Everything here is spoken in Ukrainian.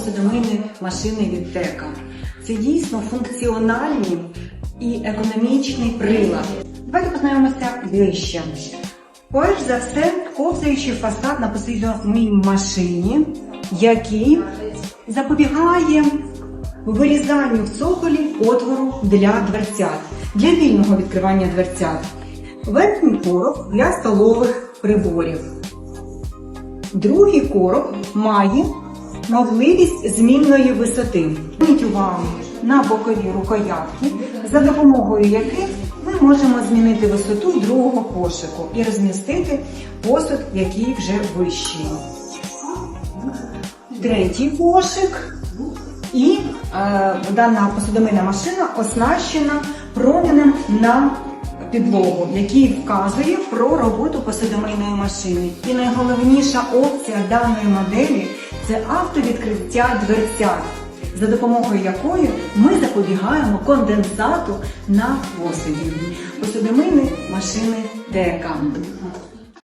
посудомийні машини від Тека. Це дійсно функціональний і економічний прилад. Давайте познайомимося ближче. Перш за все, ковзаючий фасад на посудомийній машині, який запобігає вирізанню в цоколі отвору для дверцят, для вільного відкривання дверцят. Верхній короб для столових приборів. Другий короб має можливість змінної висоти. Зверніть увагу на бокові рукоятки, за допомогою яких ми можемо змінити висоту другого кошику і розмістити посуд, який вже вищий. Третій кошик і е, дана посудомийна машина оснащена промінем на підлогу, який вказує про роботу посудомийної машини. І найголовніша опція даної моделі це автовідкриття дверцят, за допомогою якої ми запобігаємо конденсату на посуді. Посудомийні машини ТЕКА.